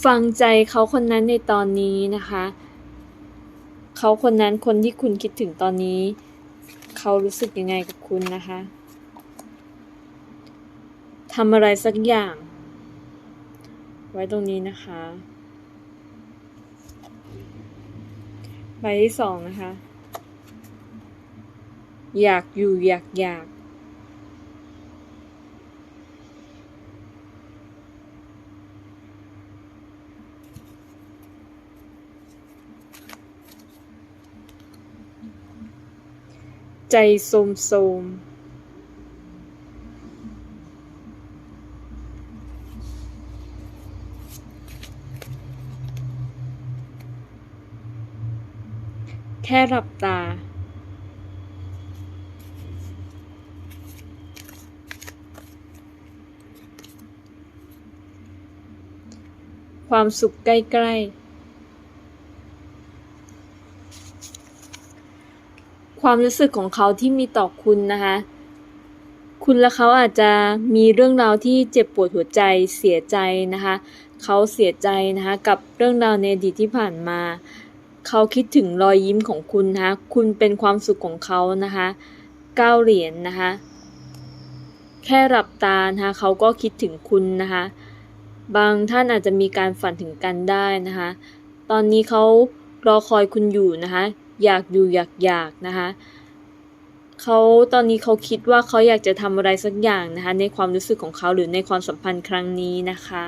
ฟังใจเขาคนนั้นในตอนนี้นะคะ เขาคนนั้นคนที่คุณคิดถึงตอนนี้ เขารู้สึกยังไงกับคุณนะคะทำอะไรสักอย่าง ไว้ตรงนี้นะคะ ใบที่สองนะคะ อยากอยู่อยากอยาก ใจโสมโสมแค่หลับตา ความสุขใกล้ ๆ ความรู้สึกของเขาที่มีต่อคุณนะคะ คุณและเขาอาจจะมีเรื่องราวที่เจ็บปวดหัวใจเสียใจนะคะ เขาเสียใจนะคะกับเรื่องราวในอดีตที่ผ่านมา เขาคิดถึงรอยยิ้มของคุณนะคะคุณเป็นความสุขของเขานะคะเก้าเหรียญนะคะแค่หลับตานะคะเขาก็คิดถึงคุณนะคะ บางท่านอาจจะมีการฝันถึงกันได้นะคะ ตอนนี้เขารอคอยคุณอยู่นะคะ อยากอยู่อยากอยากนะคะเขาตอนนี้เขาคิดว่าเขาอยากจะทำอะไรสักอย่างนะคะในความรู้สึกของเขาหรือในความสัมพันธ์ครั้งนี้นะคะ